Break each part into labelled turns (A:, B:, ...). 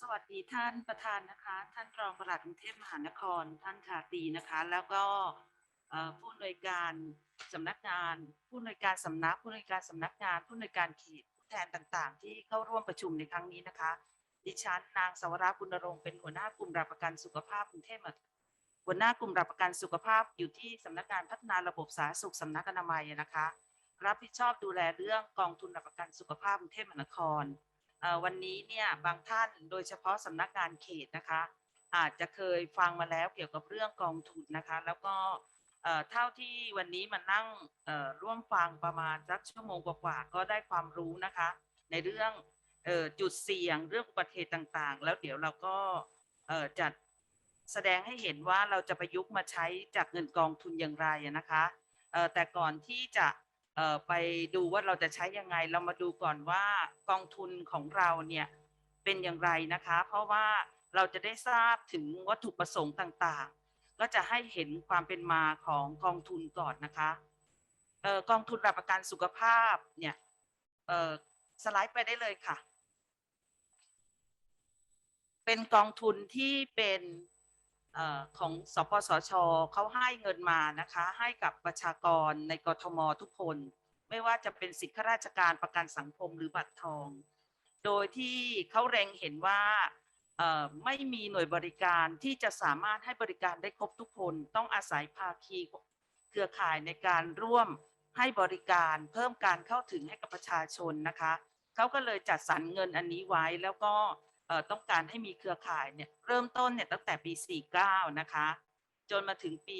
A: สวัสดีท่านประธานนะคะ ท่านรองปลัดกรุงเทพมหานคร ท่านชาตีนะคะ แล้วก็ผู้อำนวยการสำนักงาน ผู้อำนวยการสำนัก ผู้อำนวยการสำนักงาน ผู้อำนวยการเขตผู้แทนต่างๆ ที่เข้าร่วมประชุมในครั้งนี้นะคะ ดิฉันนางสวราบุญรงค์เป็นหัวหน้ากลุ่มรับประกันสุขภาพกรุงเทพมหานหัวหน้ากลุ่มรับประกันสุขภาพอยู่ที่สำนักงานพัฒนาระบบสาธารณสุขสำนักอนามัยนะคะ รับผิดชอบดูแลเรื่องกองทุนรับประกันสุขภาพกรุงเทพมหานคร วันนี้เนี่ยบางท่านโดยเฉพาะสำนักงานเขตนะคะ อาจจะเคยฟังมาแล้วเกี่ยวกับเรื่องกองทุนนะคะ แล้วก็เท่าที่วันนี้มานั่งร่วมฟังประมาณสักชั่วโมงกว่าๆก็ได้ความรู้นะคะ ในเรื่องออจุดเสี่ยงเรื่องอุบัติเหตุต่างๆ แล้วเดี๋ยวเราก็จัดแสดงให้เห็นว่าเราจะประยุกต์มาใช้จากเงินกองทุนอย่างไรนะคะแต่ก่อนที่จะ ไปดูว่าเราจะใช้ยังไง เรามาดูก่อนว่ากองทุนของเราเนี่ยเป็นอย่างไรนะคะ เพราะว่าเราจะได้ทราบถึงวัตถุประสงค์ต่างๆ ก็จะให้เห็นความเป็นมาของกองทุนก่อนนะคะเอ่อกองทุนรับประกันสุขภาพเนี่ยเอ่อสไลด์ไปได้เลยค่ะ เป็นกองทุนที่เป็น ของสปสชเขาให้เงินมานะคะให้กับประชากรในกทมทุกคน ไม่ว่าจะเป็นสิทธิข้าราชการประกันสังคมหรือบัตรทอง โดยที่เขาเร็งเห็นว่าไม่มีหน่วยบริการที่จะสามารถให้บริการได้ครบทุกคน ต้องอาศัยภาคีเครือข่ายในการร่วมให้บริการเพิ่มการเข้าถึงให้กับประชาชนนะคะเขาก็เลยจัดสรรเงินอันนี้ไว้แล้วก็ ต้องการให้มีเครือข่ายเนี่ยเริ่มต้นเนี่ยตั้งแต่ปี 49 นะคะ จนมาถึงปี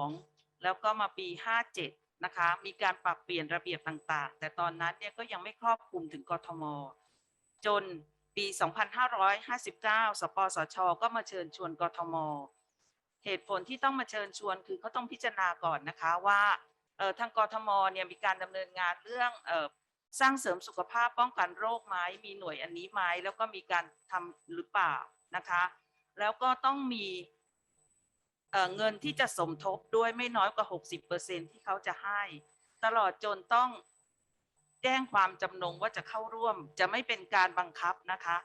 A: 52 แล้วก็มาปี 57 นะคะ มีการปรับเปลี่ยนระเบียบต่างๆ แต่ตอนนั้นเนี่ยก็ยังไม่ครอบคลุมถึงกทม จนปี 2559 สปสช ก็มาเชิญชวนกทม เหตุผลที่ต้องมาเชิญชวนคือเขาต้องพิจารณาก่อนนะคะว่าเอ่อทางกทมเนี่ยมีการดำเนินงานเรื่องเอ่อ สร้างเสริมสุขภาพป้องกันโรคไหมมีหน่วยอันนี้ไหมแล้วก็มีการทำหรือเปล่านะคะ แล้วก็ต้องมีเเงินที่จะสมทบด้วยไม่น้อยกว่า 60%ที่เขาจะให้ ตลอดจนต้องแจ้งความจำนงว่าจะเข้าร่วม จะไม่เป็นการบังคับนะคะ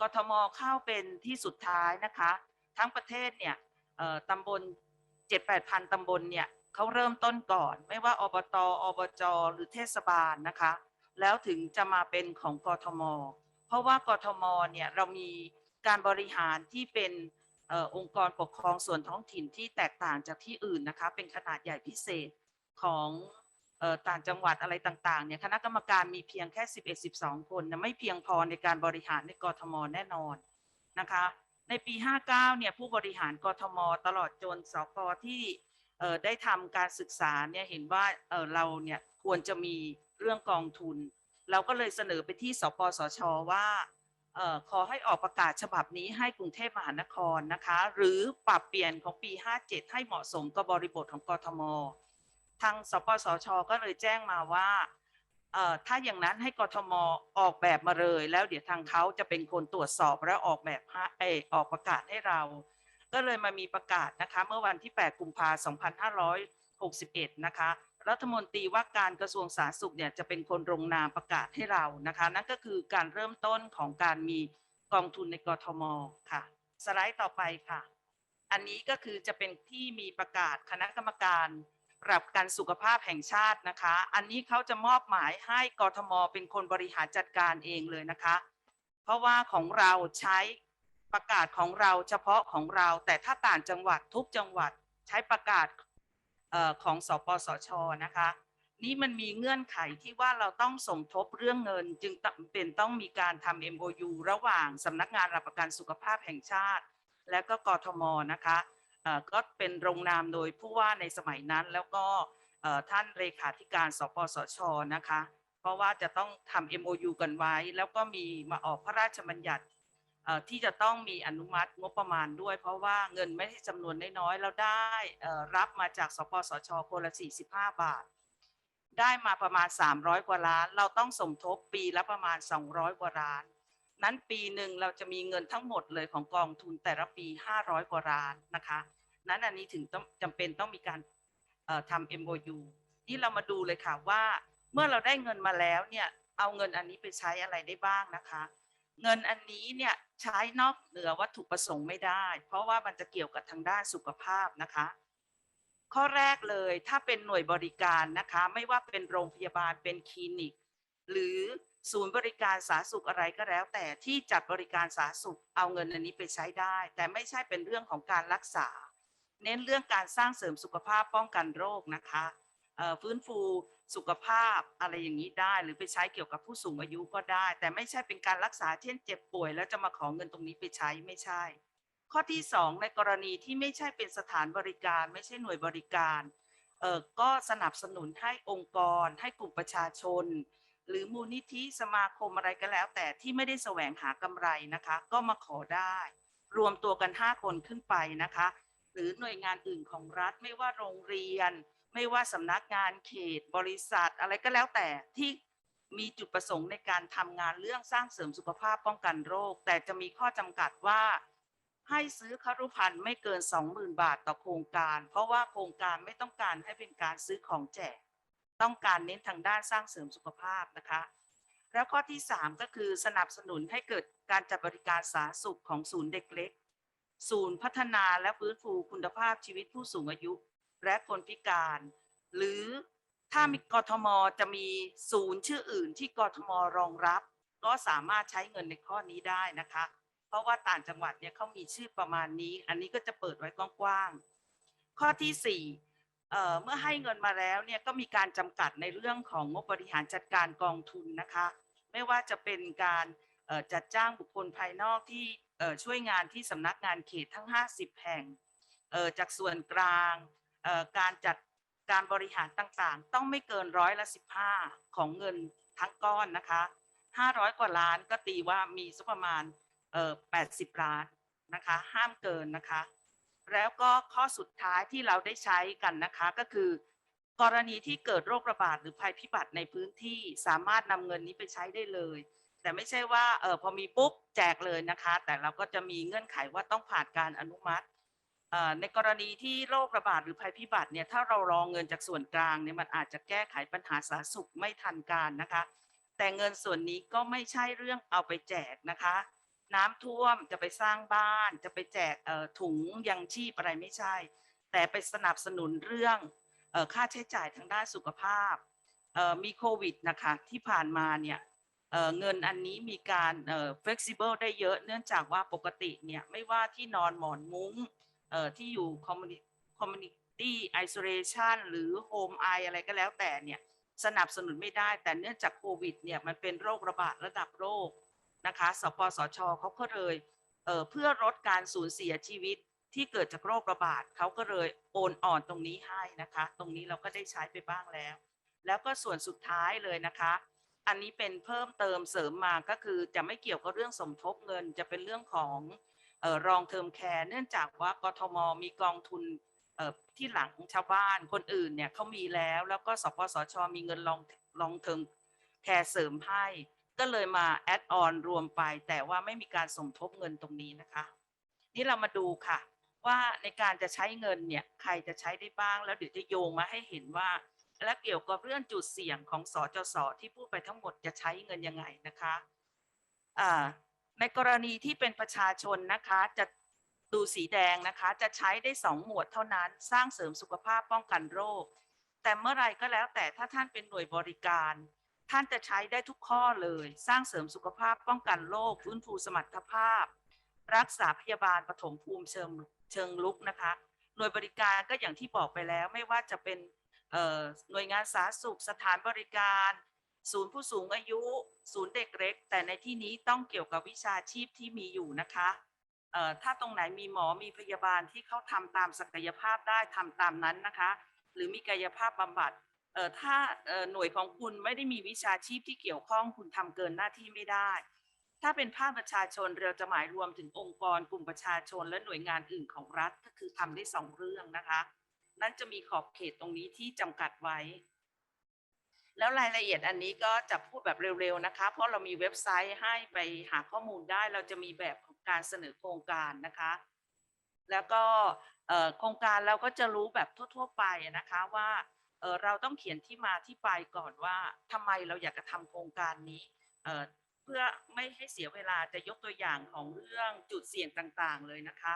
A: กทมเข้าเป็นที่สุดท้ายนะคะ ทั้งประเทศเนี่ยตำบลเจ็ดแปดพันตำบลเนี่ยเขาเริ่มต้นก่อน ไม่ว่าอบต อบจ หรือเทศบาลนะคะ แล้วถึงจะมาเป็นของกทม เพราะว่ากทมเนี่ยเรามีการบริหารที่เป็นอองค์กรปกครองส่วนท้องถิ่นที่แตกต่างจากที่อื่นนะคะ เป็นขนาดใหญ่พิเศษของต่างจังหวัดอะไรต่างๆเนี่ยคณะกรรมการมีเพียงแค่ 11-12 คนนะไม่เพียงพอในการบริหารในกทมแน่นอนนะคะ ในปี 59 เนี่ยผู้บริหารกทม ตลอดจนสกที่ได้ทำการศึกษาเนี่ยเห็นว่าเเราเนี่ยควรจะมี เรื่องกองทุน เราก็เลยเสนอไปที่สปสชว่าออขอให้ออกประกาศฉบับนี้ให้กรุงเทพมหานครนะคะ หรือปรับเปลี่ยนของปี 57 ให้เหมาะสมกับบริบทของกทม ทางสปสชก็เลยแจ้งมาว่าถ้าอย่างนั้นให้กทมออกแบบมาเลย แล้วเดี๋ยวทางเขาจะเป็นคนตรวจสอบและออกแบบให้เอออกประกาศให้เรา ก็เลยมามีประกาศนะคะ เมื่อวันที่ 8 กุมภาพันธ์ 2561 นะคะ รัฐมนตรีว่าการกระทรวงสาธารณสุขเนี่ยจะเป็นคนลงนามประกาศให้เรานะคะ นั่นก็คือการเริ่มต้นของการมีกองทุนในกทมค่ะ สไลด์ต่อไปค่ะ อันนี้ก็คือจะเป็นที่มีประกาศคณะกรรมการปรับการสุขภาพแห่งชาตินะคะ อันนี้เขาจะมอบหมายให้กทมเป็นคนบริหารจัดการเองเลยนะคะ เพราะว่าของเราใช้ประกาศของเราเฉพาะของเรา แต่ถ้าต่างจังหวัดทุกจังหวัดใช้ประกาศ ของสปสชนะคะ นี่มันมีเงื่อนไขที่ว่าเราต้องสมทบเรื่องเงิน จึงจำเป็นต้องมีการทำ MOU ระหว่างสำนักงานรับประกันสุขภาพแห่งชาติ และก็กทมนะคะก็เป็นโรงนามโดยผู้ว่าในสมัยนั้นแล้วก็ท่านเลขาธิการสปสชนะคะ เพราะว่าจะต้องทำ MOU กันไว้ แล้วก็มีมาออกพระราชบัญญัติ ที่จะต้องมีอนุมัติงบประมาณด้วย เพราะว่าเงินไม่ได้จำนวนน้อยๆเราได้รับมาจากสปสชคนละ45 บาท ได้มาประมาณ 300 กว่าล้าน เราต้องสมทบปีละประมาณ 200 กว่าล้าน นั้นปีหนึ่งเราจะมีเงินทั้งหมดเลยของกองทุนแต่ละปี 500 กว่าล้านนะคะ นั้นอันนี้ถึงต้องจำเป็นต้องมีการเอ่อทำ MOU นี่เรามาดูเลยค่ะว่าเมื่อเราได้เงินมาแล้วเนี่ยเอาเงินอันนี้ไปใช้อะไรได้บ้างนะคะ เงินอันนี้เนี่ย ใช้นอกเหนือวัตถุประสงค์ไม่ได้ เพราะว่ามันจะเกี่ยวกับทางด้านสุขภาพนะคะ ข้อแรกเลยถ้าเป็นหน่วยบริการนะคะ ไม่ว่าเป็นโรงพยาบาลเป็นคลินิก หรือศูนย์บริการสาธารณสุขอะไรก็แล้ว แต่ที่จัดบริการสาธารณสุขเอาเงินอันนี้ไปใช้ได้ แต่ไม่ใช่เป็นเรื่องของการรักษา เน้นเรื่องการสร้างเสริมสุขภาพป้องกันโรคนะคะ ฟื้นฟูสุขภาพอะไรอย่างนี้ได้ หรือไปใช้เกี่ยวกับผู้สูงอายุก็ได้ แต่ไม่ใช่เป็นการรักษาเช่นเจ็บป่วย แล้วจะมาขอเงินตรงนี้ไปใช้ไม่ใช่ ข้อที่สองในกรณีที่ไม่ใช่เป็นสถานบริการ ไม่ใช่หน่วยบริการเออก็สนับสนุนให้องค์กร ให้กลุ่มประชาชน หรือมูลนิธิสมาคมอะไรก็แล้ว แต่ที่ไม่ได้แสวงหากำไรนะคะ ก็มาขอได้ รวมตัวกัน 5 คนขึ้นไปนะคะ หรือหน่วยงานอื่นของรัฐไม่ว่าโรงเรียน ไม่ว่าสำนักงานเขตบริษัท อะไรก็แล้วแต่ที่มีจุดประสงค์ในการทำงานเรื่องสร้างเสริมสุขภาพป้องกันโรค แต่จะมีข้อจำกัดว่า ให้ซื้อครุพันธ์ไม่เกิน 20,000 บาทต่อโครงการ เพราะว่าโครงการไม่ต้องการให้เป็นการซื้อของแจก ต้องการเน้นทางด้านสร้างเสริมสุขภาพนะคะ แล้วข้อที่ 3 ก็คือสนับสนุนให้เกิดการจัดบริการสาธารณสุขของศูนย์เด็กเล็ก ศูนย์พัฒนาและฟื้นฟูคุณภาพชีวิตผู้สูงอายุ และคนพิการ หรือถ้ามีกทมจะมีศูนย์ชื่ออื่นที่กทมรองรับ ก็สามารถใช้เงินในข้อนี้ได้นะคะ เพราะว่าต่างจังหวัดเนี่ยเขามีชื่อประมาณนี้ อันนี้ก็จะเปิดไว้กว้างๆข้อที่สี่เอ่อเมื่อให้เงินมาแล้วเนี่ยก็มีการจำกัดในเรื่องของงบบริหารจัดการกองทุนนะคะ ไม่ว่าจะเป็นการเอ่อจัดจ้างบุคคลภายนอกที่เอ่อช่วยงานที่สำนักงานเขตทั้ง 50 แห่งเอ่อจากส่วนกลางเอ่อ การจัดการบริหารต่างๆ ต้องไม่เกินร้อยละ15ของเงินทั้งก้อนนะคะ500กว่าล้านก็ตีว่ามีสักประมาณเอ่อ80ล้านนะคะห้ามเกินนะคะ แล้วก็ข้อสุดท้ายที่เราได้ใช้กันนะคะก็คือ กรณีที่เกิดโรคระบาดหรือภัยพิบัติในพื้นที่สามารถนำเงินนี้ไปใช้ได้เลย แต่ไม่ใช่ว่าเออพอมีปุ๊บแจกเลยนะคะ แต่เราก็จะมีเงื่อนไขว่าต้องผ่านการอนุมัติ ในกรณีที่โรคระบาดหรือภัยพิบัติเนี่ยถ้าเรารองเงินจากส่วนกลางเนี่ยมันอาจจะแก้ไขปัญหาสาธารณสุขไม่ทันการนะคะ แต่เงินส่วนนี้ก็ไม่ใช่เรื่องเอาไปแจกนะคะ น้ำท่วมจะไปสร้างบ้าน จะไปแจกถุงยังชีพอะไรไม่ใช่ แต่ไปสนับสนุนเรื่องค่าใช้จ่ายทางด้านสุขภาพมีโควิดนะคะที่ผ่านมาเนี่ยเเงินอันนี้มีการเอ่อ flexible ได้เยอะเนื่องจากว่าปกติเนี่ยไม่ว่าที่นอนหมอนมุ้ง เอ่อที่อยู่ communi- community isolation หรือ home i อะไรก็แล้วแต่เนี่ยสนับสนุนไม่ได้ แต่เนื่องจากโควิดเนี่ยมันเป็นโรคระบาดระดับโลกนะคะสปสชเขาก็เลยเอ่อเพื่อลดการสูญเสียชีวิตที่เกิดจากโรคระบาดเขาก็เลยโอนอ่อนตรงนี้ให้นะคะ ตรงนี้เราก็ได้ใช้ไปบ้างแล้ว แล้วก็ส่วนสุดท้ายเลยนะคะ อันนี้เป็นเพิ่มเติมเสริมมาก็คือจะไม่เกี่ยวกับเรื่องสมทบเงินจะเป็นเรื่องของ รองเทอมแคร์เนื่องจากว่ากทมมีกองทุนที่หลังชาวบ้านคนอื่นเนี่ยเขามีแล้ว แล้วก็สปสช มีเงินรองรองเทอมแคร์เสริมให้ ก็เลยมาแอดออนรวมไป แต่ว่าไม่มีการสมทบเงินตรงนี้นะคะ นี่เรามาดูค่ะ ว่าในการจะใช้เงินเนี่ยใครจะใช้ได้บ้าง แล้วเดี๋ยวจะโยงมาให้เห็นว่า และเกี่ยวกับเรื่องจุดเสี่ยงของสจสที่พูดไปทั้งหมดจะใช้เงินยังไงนะคะอ่า ในกรณีที่เป็นประชาชนนะคะจะดูสีแดงนะคะ จะใช้ได้สองหมวดเท่านั้นสร้างเสริมสุขภาพป้องกันโรค แต่เมื่อไรก็แล้วแต่ถ้าท่านเป็นหน่วยบริการ ท่านจะใช้ได้ทุกข้อเลย สร้างเสริมสุขภาพป้องกันโรคฟื้นฟูสมรรถภาพ รักษาพยาบาลปฐมภูมิเชิงเชิงลุกนะคะ หน่วยบริการก็อย่างที่บอกไปแล้วไม่ว่าจะเป็นเอ่อหน่วยงานสาธารณสุขสถานบริการ ศูนย์ผู้สูงอายุ ศูนย์เด็กเล็ก แต่ในที่นี้ต้องเกี่ยวกับวิชาชีพที่มีอยู่นะคะเอ่อถ้าตรงไหนมีหมอมีพยาบาลที่เขาทำตามศักยภาพได้ทำตามนั้นนะคะ หรือมีกายภาพบำบัดเอ่อถ้าเอ่อหน่วยของคุณไม่ได้มีวิชาชีพที่เกี่ยวข้องคุณทำเกินหน้าที่ไม่ได้ ถ้าเป็นภาคประชาชนเราจะหมายรวมถึงองค์กรกลุ่มประชาชนและหน่วยงานอื่นของรัฐก็คือทำได้สองเรื่องนะคะ นั่นจะมีขอบเขตตรงนี้ที่จำกัดไว้ แล้วรายละเอียดอันนี้ก็จะพูดแบบเร็วๆนะคะ เพราะเรามีเว็บไซต์ให้ไปหาข้อมูลได้ เราจะมีแบบของการเสนอโครงการนะคะ แล้วก็โครงการเราก็จะรู้แบบทั่ว ๆ ไปนะคะว่าเเราต้องเขียนที่มาที่ไปก่อนว่าทำไมเราอยากจะทำโครงการนี้เพื่อไม่ให้เสียเวลาจะยกตัวอย่างของเรื่องจุดเสี่ยงต่างๆเลยนะคะ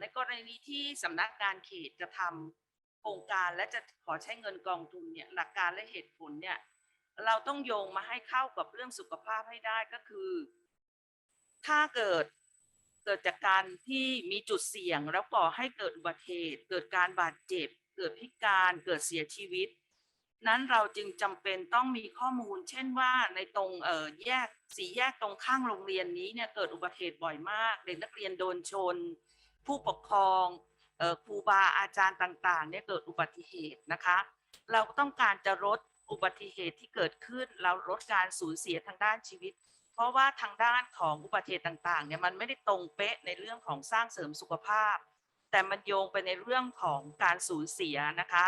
A: ในกรณีที่สำนักงานเขตจะทำโครงการและจะขอใช้เงินกองทุนเนี่ยหลักการและเหตุผลเนี่ยเราต้องโยงมาให้เข้ากับเรื่องสุขภาพให้ได้ก็คือ ถ้าเกิดเกิดจากการที่มีจุดเสี่ยง แล้วก่อให้เกิดอุบัติเหตุ เกิดการบาดเจ็บ เกิดพิการเกิดเสียชีวิต นั้นเราจึงจำเป็นต้องมีข้อมูล เช่นว่าในตรงเอ่อแยกสีแยกตรงข้างโรงเรียนนี้เนี่ยเกิดอุบัติเหตุบ่อยมาก เด็กนักเรียนโดนชน ผู้ปกครอง ครูบาอาจารย์ต่างๆเนี่ยเกิดอุบัติเหตุนะคะ เราต้องการจะลดอุบัติเหตุที่เกิดขึ้น เราลดการสูญเสียทางด้านชีวิต เพราะว่าทางด้านของอุบัติเหตุต่างๆเนี่ยมันไม่ได้ตรงเป๊ะในเรื่องของสร้างเสริมสุขภาพ แต่มันโยงไปในเรื่องของการสูญเสียนะคะ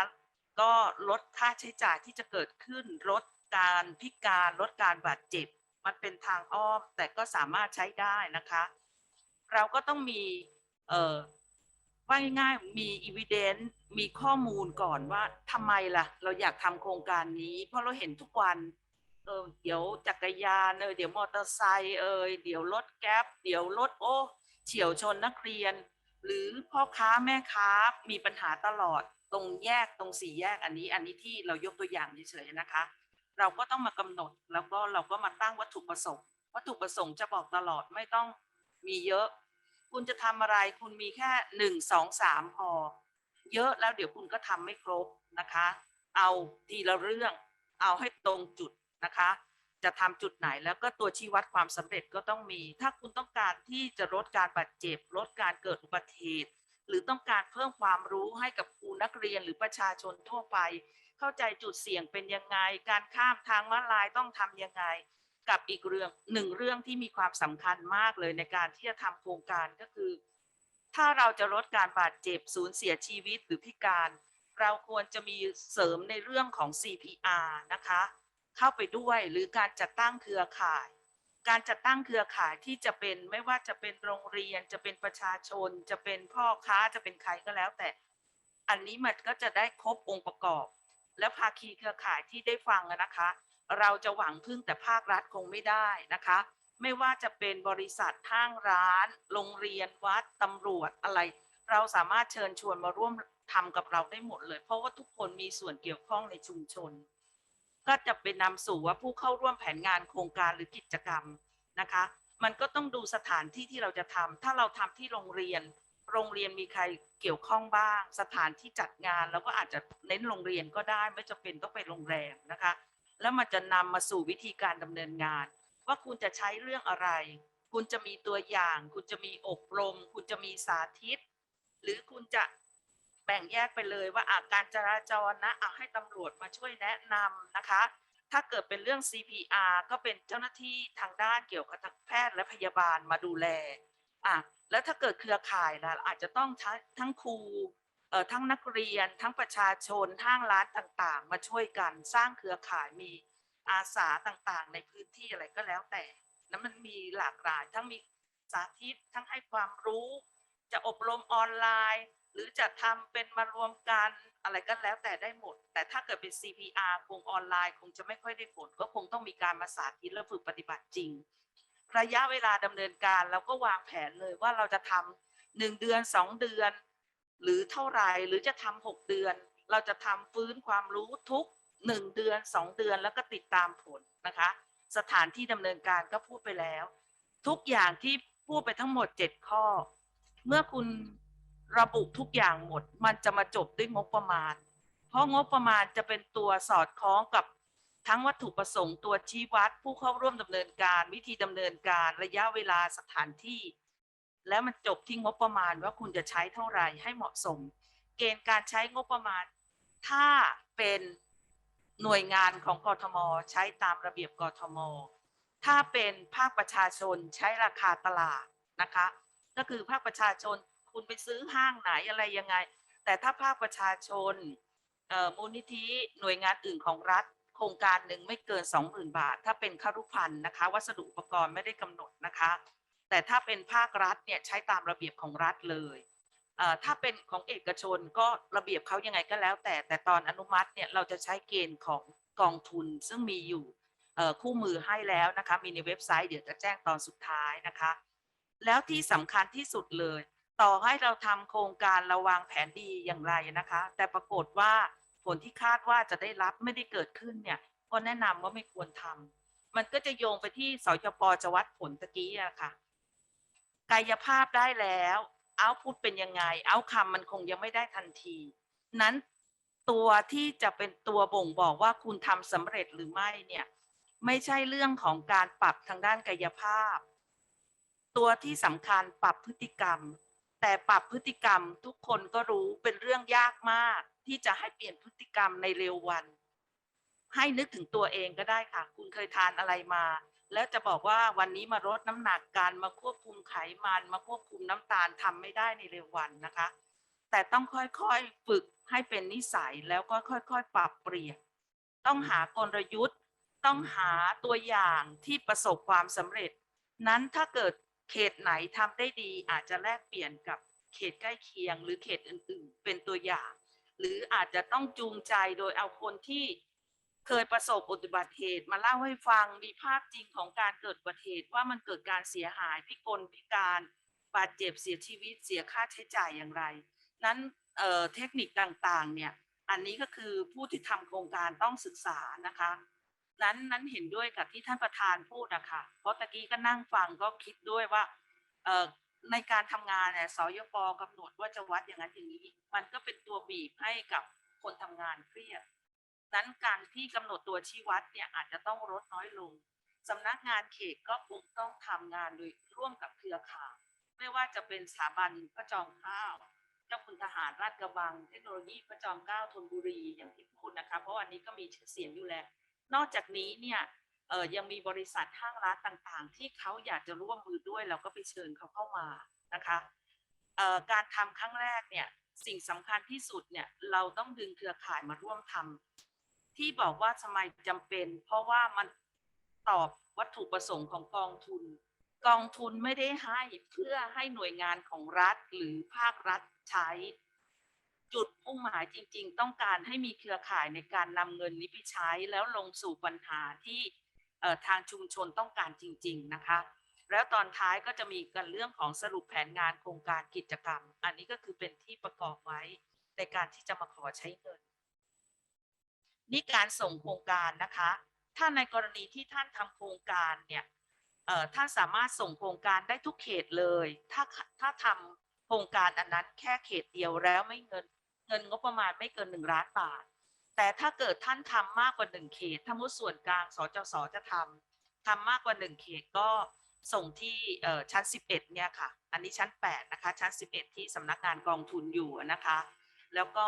A: ก็ลดค่าใช้จ่ายที่จะเกิดขึ้น ลดการพิการลดการบาดเจ็บ มันเป็นทางอ้อมแต่ก็สามารถใช้ได้นะคะ เราก็ต้องมีเอ่อ ว่าง่ายๆมี evidence มีข้อมูลก่อนว่าทำไมล่ะ เราอยากทำโครงการนี้ เพราะเราเห็นทุกวันเออเดี๋ยวจักรยานเออเดี๋ยวมอเตอร์ไซค์เอยเดี๋ยวรถแก๊ปเดี๋ยวรถโอ้เฉียวชนนักเรียน หรือพ่อค้าแม่ค้ามีปัญหาตลอดตรงแยกตรงสี่แยกอันนี้ อันนี้ที่เรายกตัวอย่างเฉยๆนะคะ เราก็ต้องมากำหนดแล้วก็เราก็มาตั้งวัตถุประสงค์ วัตถุประสงค์จะบอกตลอดไม่ต้องมีเยอะ คุณจะทำอะไรคุณมีแค่หนึ่งสองสามพอ เยอะแล้วเดี๋ยวคุณก็ทำไม่ครบนะคะ เอาทีละเรื่อง เอาให้ตรงจุดนะคะ จะทำจุดไหนแล้วก็ตัวชี้วัดความสำเร็จก็ต้องมี ถ้าคุณต้องการที่จะลดการบาดเจ็บ ลดการเกิดอุบัติเหตุหรือต้องการเพิ่มความรู้ให้กับครูนักเรียนหรือประชาชนทั่วไป เข้าใจจุดเสี่ยงเป็นยังไง การข้ามทางม้าลายต้องทำยังไง กับอีกเรื่องหนึ่งเรื่องที่มีความสำคัญมากเลยในการที่จะทำโครงการก็คือ ถ้าเราจะลดการบาดเจ็บสูญเสียชีวิตหรือพิการ เราควรจะมีเสริมในเรื่องของ CPR นะคะ เข้าไปด้วยหรือการจัดตั้งเครือข่าย การจัดตั้งเครือข่ายที่จะเป็นไม่ว่าจะเป็นโรงเรียน จะเป็นประชาชน จะเป็นพ่อค้าจะเป็นใครก็แล้ว แต่อันนี้มันก็จะได้ครบองค์ประกอบ และภาคีเครือข่ายที่ได้ฟังนะคะ เราจะหวังพึ่งแต่ภาครัฐคงไม่ได้นะคะ ไม่ว่าจะเป็นบริษัทห้างร้าน โรงเรียนวัดตำรวจอะไร เราสามารถเชิญชวนมาร่วมทำกับเราได้หมดเลย เพราะว่าทุกคนมีส่วนเกี่ยวข้องในชุมชน ก็จะเป็นนำสู่ว่าผู้เข้าร่วมแผนงานโครงการหรือกิจกรรมนะคะ มันก็ต้องดูสถานที่ที่เราจะทำถ้าเราทำที่โรงเรียน โรงเรียนมีใครเกี่ยวข้องบ้าง สถานที่จัดงานเราก็อาจจะเน้นโรงเรียนก็ได้ไม่จำเป็นต้องไปโรงแรมนะคะ แล้วมันจะนำมาสู่วิธีการดำเนินงาน ว่าคุณจะใช้เรื่องอะไร คุณจะมีตัวอย่าง คุณจะมีอบรม คุณจะมีสาธิต หรือคุณจะแบ่งแยกไปเลยว่าอาการจราจรนะเอาให้ตำรวจมาช่วยแนะนำนะคะ ถ้าเกิดเป็นเรื่อง CPR ก็เป็นเจ้าหน้าที่ทางด้านเกี่ยวกับทางแพทย์และพยาบาลมาดูแลอะแล้วถ้าเกิดเครือข่ายล่ะอาจจะต้องทั้งครู ทั้งนักเรียนทั้งประชาชนห้างร้านต่างๆ มาช่วยกันสร้างเครือข่ายมีอาสาต่างๆ ในพื้นที่อะไรก็แล้วแต่แล้วมันมีหลากหลายทั้งมีสาธิตทั้งให้ความรู้ จะอบรมออนไลน์ หรือจะทำเป็นมารวมกันอะไรก็แล้วแต่ได้หมด แต่ถ้าเกิดเป็น CPR คงออนไลน์ คงจะไม่ค่อยได้ผลก็คงต้องมีการมาสาธิตและฝึกปฏิบัติจริง ระยะเวลาดำเนินการเราก็วางแผนเลยว่าเราจะทำหนึ่งเดือนสองเดือน หรือเท่าไหรหรือจะทำหกเดือน เราจะทำฟื้นความรู้ทุกหนึ่งเดือนสองเดือนแล้วก็ติดตามผลนะคะ สถานที่ดำเนินการก็พูดไปแล้ว ทุกอย่างที่พูดไปทั้งหมดเจ็ดข้อ เมื่อคุณระบุทุกอย่างหมด มันจะมาจบด้วยงบประมาณ เพราะงบประมาณจะเป็นตัวสอดคล้องกับทั้งวัตถุประสงค์ตัวชี้วัด ผู้เข้าร่วมดำเนินการ วิธีดำเนินการระยะเวลาสถานที่ แล้วมันจบที่งบประมาณว่าคุณจะใช้เท่าไหร่ให้เหมาะสม เกณฑ์การใช้งบประมาณ ถ้าเป็นหน่วยงานของกทม ใช้ตามระเบียบกทม ถ้าเป็นภาคประชาชนใช้ราคาตลาดนะคะ ก็คือภาคประชาชนคุณไปซื้อห้างไหนอะไรยังไง แต่ถ้าภาคประชาชนมูลนิธิหน่วยงานอื่นของรัฐ โครงการหนึ่งไม่เกิน 20,000 บาท ถ้าเป็นคารุพันธ์นะคะ วัสดุอุปกรณ์ไม่ได้กำหนดนะคะ แต่ถ้าเป็นภาครัฐเนี่ยใช้ตามระเบียบของรัฐเลยถ้าเป็นของเอกชนก็ระเบียบเขายังไงก็แล้ว แต่แต่ตอนอนุมัติเนี่ยเราจะใช้เกณฑ์ของกองทุนซึ่งมีอยู่คู่มือให้แล้วนะคะมีในเว็บไซต์เดี๋ยวจะแจ้งตอนสุดท้ายนะคะ แล้วที่สำคัญที่สุดเลย ต่อให้เราทำโครงการเราวางแผนดีอย่างไรนะคะ แต่ปรากฏว่าผลที่คาดว่าจะได้รับไม่ได้เกิดขึ้นเนี่ยก็แนะนำว่าไม่ควรทำมันก็จะโยงไปที่สจปจะวัดผลตะกี้อะค่ะ ยภาพได้แล้วเอาพุทเป็นยังไงเอาคำมันคงยังไม่ได้ทันที นั้นตัวที่จะเป็นตัวบ่งบอกว่าคุณทำสำเร็จหรือไม่เนี่ยไม่ใช่เรื่องของการปรับทางด้านกายภาพ ตัวที่สำคัญปรับพฤติกรรม แต่ปรับพฤติกรรมทุกคนก็รู้เป็นเรื่องยากมาก ที่จะให้เปลี่ยนพฤติกรรมในเร็ววัน ให้นึกถึงตัวเองก็ได้ค่ะ คุณเคยทานอะไรมา แล้วจะบอกว่าวันนี้มาลดน้ำหนักการมาควบคุมไขมันมาควบคุมน้ำตาลทำไม่ได้ในเร็ววันนะคะ แต่ต้องค่อยๆฝึกให้เป็นนิสัยแล้วก็ค่อยๆ ปรับเปลี่ยน ต้องหากลยุทธ์ ต้องหาตัวอย่างที่ประสบความสำเร็จ นั้นถ้าเกิดเขตไหนทำได้ดี อาจจะแลกเปลี่ยนกับเขตใกล้เคียง หรือเขตอื่นๆ เป็นตัวอย่าง หรืออาจจะต้องจูงใจโดยเอาคนที่ เคยประสบอุบัติเหตุ มาเล่าให้ฟังมีภาพจริงของการเกิดอุบัติเหตุว่ามันเกิดการเสียหายพิกลพิการบาดเจ็บเสียชีวิตเสียค่าใช้จ่ายอย่างไร นั้นเเทคนิคต่างๆเนี่ยอันนี้ก็คือผู้ที่ทำโครงการต้องศึกษานะคะ นั้นนั้นเห็นด้วยกับที่ท่านประธานพูดนะคะเพราะตะกี้ก็นั่งฟังก็คิดด้วยว่าในการทำงานเนี่ยสยปกำหนดว่าจะวัดอย่างนั้นอย่างนี้ มันก็เป็นตัวบีบให้กับคนทำงานเครียด นั้นการที่กำหนดตัวชี้วัดเนี่ยอาจจะต้องลดน้อยลงสำนักงานเขตก็คงต้องทำงานโดยร่วมกับเครือข่ายไม่ว่าจะเป็นสถาบันพระจอมเกล้าเจ้าคุณทหารราชกระบัง เทคโนโลยีพระจอมเกล้าธนบุรีอย่างที่พูดนะคะ เพราะวันนี้ก็มีชื่อเสียงอยู่แล้ว นอกจากนี้เนี่ยเออยังมีบริษัทห้างร้านต่างๆ ที่เขาอยากจะร่วมมือด้วยเราก็ไปเชิญเขาเข้ามานะคะเอ่อการทำครั้งแรกเนี่ยสิ่งสำคัญที่สุดเนี่ยเราต้องดึงเครือข่ายมาร่วมทำ ที่บอกว่าทำไมจำเป็น เพราะว่ามันตอบวัตถุประสงค์ของกองทุน กองทุนไม่ได้ให้เพื่อให้หน่วยงานของรัฐหรือภาครัฐใช้ จุดมุ่งหมายจริง ๆ ต้องการให้มีเครือข่ายในการนำเงินนี้ไปใช้แล้วลงสู่ปัญหาที่ทางชุมชนต้องการจริง ๆ นะคะ แล้วตอนท้ายก็จะมีกันเรื่องของสรุปแผนงานโครงการกิจกรรม อันนี้ก็คือเป็นที่ประกอบไว้ในการที่จะมาขอใช้เงิน นี่การส่งโครงการนะคะ ถ้าในกรณีที่ท่านทำโครงการเนี่ยท่านสามารถส่งโครงการได้ทุกเขตเลย ถ้าถ้าทำโครงการอันนั้นแค่เขตเดียวแล้วไม่เงินเงินงบประมาณไม่เกินหนึ่งล้านบาท แต่ถ้าเกิดท่านทำมากกว่าหนึ่งเขตถ้ามุดส่วนกลางสจสจะทำทำมากกว่าหนึ่งเขตก็ส่งที่ชั้น 11เนี่ยค่ะ อันนี้ชั้น 8 นะคะ ชั้น 11 ที่สำนักงานกองทุนอยู่นะคะ แล้วก็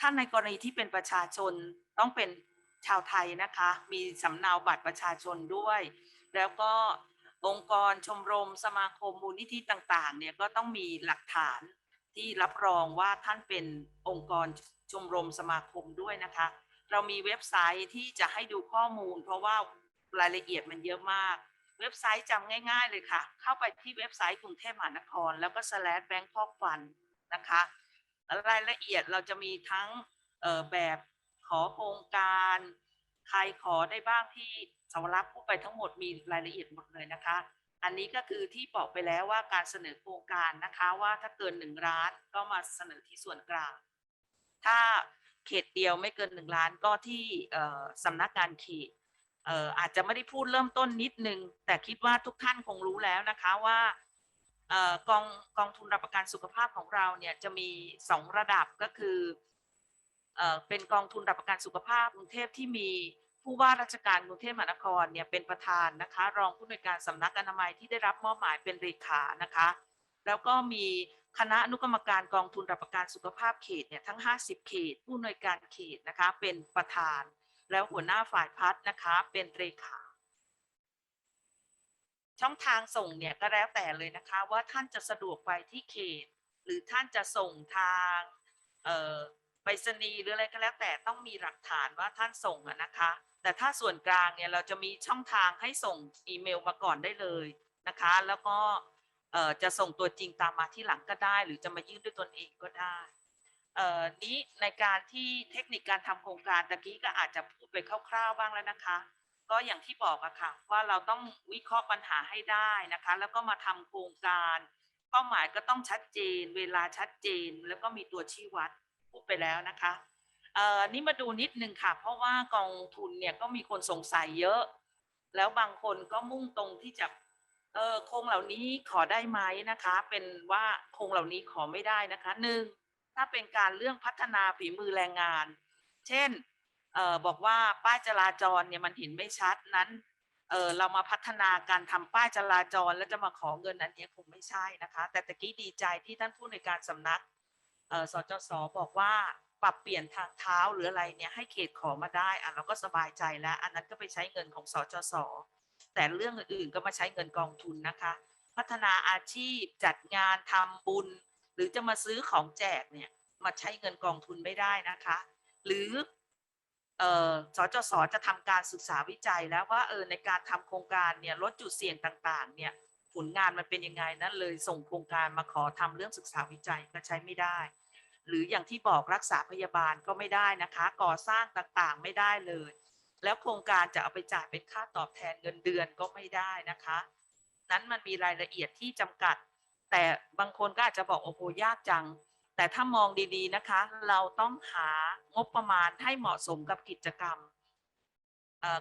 A: ถ้านในกรณีที่เป็นประชาชนต้องเป็นชาวไทยนะคะ มีสำเนาบัตรประชาชนด้วย แล้วก็องค์กรชมรม สมาคมมูลนิธิต่างๆเนี่ยก็ต้องมีหลักฐานที่รับรองว่าท่านเป็นองค์กรชมรมสมาคมด้วยนะคะ เรามีเว็บไซต์ที่จะให้ดูข้อมูล เพราะว่ารายละเอียดมันเยอะมาก เว็บไซต์จำง่าย ๆ เลยค่ะ เข้าไปที่เว็บไซต์กรุงเทพมหานคร แล้วก็ slash bangkok fund นะคะ รายละเอียดเราจะมีทั้งแบบขอโครงการ ใครขอได้บ้างที่สวรับผู้ไปทั้งหมดมีรายละเอียดหมดเลยนะคะ อันนี้ก็คือที่บอกไปแล้วว่าการเสนอโครงการนะคะว่าถ้าเกินหนึ่งล้านก็มาเสนอที่ส่วนกลาง ถ้าเขตเดียวไม่เกินหนึ่งล้านก็ที่สำนักงานเขตอาจจะไม่ได้พูดเริ่มต้นนิดนึง แต่คิดว่าทุกท่านคงรู้แล้วนะคะว่า กองกองทุนรับประกันสุขภาพของเราเนี่ยจะมีสองระดับก็คือเออเป็นกองทุนรับประกันสุขภาพกรุงเทพที่มีผู้ว่าราชการกรุงเทพมหานครเนี่ยเป็นประธานนะคะ รองผู้อำนวยการสำนักอนามัยที่ได้รับมอบหมายเป็นเลขานะคะ แล้วก็มีคณะอนุกรรมการกองทุนรับประกันสุขภาพเขตเนี่ยทั้ง 50 เขต ผู้อำนวยการเขตนะคะเป็นประธาน แล้วหัวหน้าฝ่ายพัฒน์นะคะเป็นเลขา ช่องทางส่งเนี่ยก็แล้วแต่เลยนะคะว่าท่านจะสะดวกไปที่เขต หรือท่านจะส่งทางไปรษณีย์หรืออะไรก็แล้วแต่ต้องมีหลักฐานว่าท่านส่งนะคะ แต่ถ้าส่วนกลางเนี่ยเราจะมีช่องทางให้ส่งอีเมลมาก่อนได้เลยนะคะ แล้วก็จะส่งตัวจริงตามมาที่หลังก็ได้ หรือจะมายื่นด้วยตนเองก็ได้นี้ในการที่เทคนิคการทำโครงการตะกี้ก็อาจจะพูดไปคร่าวๆบ้างแล้วนะคะ ก็อย่างที่บอกอะค่ะ ว่าเราต้องวิเคราะห์ปัญหาให้ได้นะคะ แล้วก็มาทำโครงการเป้าหมายก็ต้องชัดเจน เวลาชัดเจนแล้วก็มีตัวชี้วัดพูดไปแล้วนะคะเอ่อนี่มาดูนิดนึงค่ะ เพราะว่ากองทุนเนี่ยก็มีคนสงสัยเยอะ แล้วบางคนก็มุ่งตรงที่จะเออโครงเหล่านี้ขอได้ไหมนะคะ เป็นว่าโครงเหล่านี้ขอไม่ได้นะคะหนึ่งถ้าเป็นการเรื่องพัฒนาฝีมือแรงงาน เช่น เออบอกว่าป้ายจราจรเนี่ยมันเห็นไม่ชัดนั้นเออเรามาพัฒนาการทำป้ายจราจรแล้วจะมาขอเงินอันนี้คงไม่ใช่นะคะ แต่ตะกี้ดีใจที่ท่านผู้ในการสำนักเออสจสบอกว่าปรับเปลี่ยนทางเท้าหรืออะไรเนี่ยให้เขตขอมาได้อะเราก็สบายใจแล้ว อันนั้นก็ไปใช้เงินของสจสแต่เรื่องอื่นๆก็มาใช้เงินกองทุนนะคะ พัฒนาอาชีพจัดงานทำบุญ หรือจะมาซื้อของแจกเนี่ยมาใช้เงินกองทุนไม่ได้นะคะ หรือ สจสจะทำการศึกษาวิจัยแล้วว่าเออในการทำโครงการเนี่ยลดจุดเสี่ยงต่างๆเนี่ยผลงานมันเป็นยังไงนั้นเลยส่งโครงการมาขอทำเรื่องศึกษาวิจัยก็ใช้ไม่ได้ หรืออย่างที่บอกรักษาพยาบาลก็ไม่ได้นะคะ ก่อสร้างต่างๆไม่ได้เลย แล้วโครงการจะเอาไปจ่ายเป็นค่าตอบแทนเงินเดือนก็ไม่ได้นะคะ นั้นมันมีรายละเอียดที่จำกัด แต่บางคนก็อาจจะบอกโอ้โหยากจัง แต่ถ้ามองดีๆนะคะ เราต้องหางบประมาณให้เหมาะสมกับกิจกรรม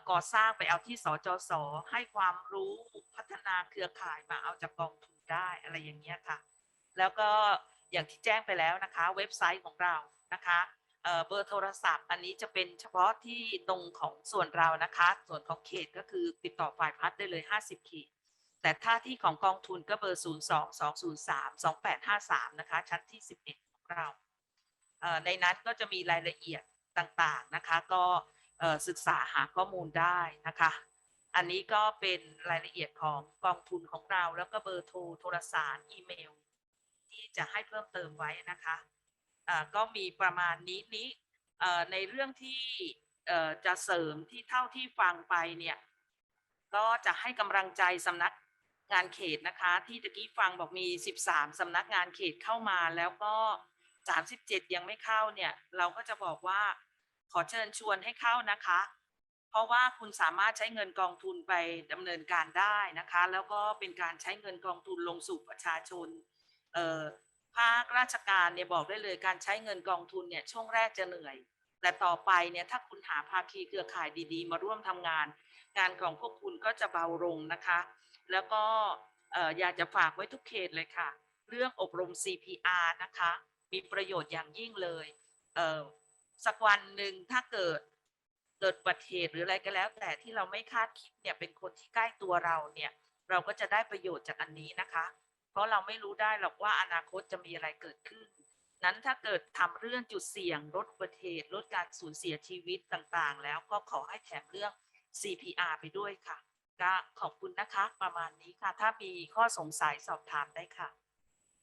A: ก่อสร้างไปเอาที่สจสให้ความรู้พัฒนาเครือข่ายมาเอาจากกองทุนได้อะไรอย่างเงี้ยค่ะ แล้วก็อย่างที่แจ้งไปแล้วนะคะ เว็บไซต์ของเรานะคะเเบอร์โทรศัพท์ อันนี้จะเป็นเฉพาะที่ตรงของส่วนเรานะคะ ส่วนของเขตก็คือติดต่อฝ่ายพัฒน์ได้เลย 50เขตแต่ถ้าที่ของกองทุนก็เบอร์ 0 2 2 0 3 2 8 5 3 นะคะ ชั้นที่ 11ของ เราในนั้นก็จะมีรายละเอียดต่างๆนะคะก็ศึกษาหาข้อมูลได้นะคะ อันนี้ก็เป็นรายละเอียดของกองทุนของเรา แล้วก็เบอร์โทรโทรสารอีเมล ที่จะให้เพิ่มเติมไว้นะคะก็มีประมาณนี้นี้ในเรื่องที่จะเสริมที่เท่าที่ฟังไปเนี่ยก็จะให้กำลังใจสำนักงานเขตนะคะ ที่ตะกี้ฟังบอกมี 13 สำนักงานเขตเข้ามาแล้วก็ 37ยังไม่เข้าเนี่ย เราก็จะบอกว่าขอเชิญชวนให้เข้านะคะ เพราะว่าคุณสามารถใช้เงินกองทุนไปดำเนินการได้นะคะ แล้วก็เป็นการใช้เงินกองทุนลงสู่ประชาชนเอ่อภาคราชการเนี่ยบอกได้เลยการใช้เงินกองทุนเนี่ยช่วงแรกจะเหนื่อย แต่ต่อไปเนี่ยถ้าคุณหาภาคีเครือข่ายดีๆ มาร่วมทำงาน งานของพวกคุณก็จะเบาลงนะคะ แล้วก็อยากจะฝากไว้ทุกเขตเลยค่ะ เรื่องอบรม CPR นะคะ มีประโยชน์อย่างยิ่งเลยเอ่อสักวันหนึ่งถ้าเกิดเกิดอุบัติเหตุหรืออะไรก็แล้ว แต่ที่เราไม่คาดคิดเนี่ยเป็นคนที่ใกล้ตัวเราเนี่ย เราก็จะได้ประโยชน์จากอันนี้นะคะ เพราะเราไม่รู้ได้หรอกว่าอนาคตจะมีอะไรเกิดขึ้น นั้นถ้าเกิดทำเรื่องจุดเสี่ยงลดอุบัติเหตุลดการสูญเสียชีวิตต่างๆ แล้วก็ขอให้แถมเรื่อง CPR ไปด้วยค่ะก็ขอบคุณนะคะ ประมาณนี้ค่ะ ถ้ามีข้อสงสัยสอบถามได้ค่ะ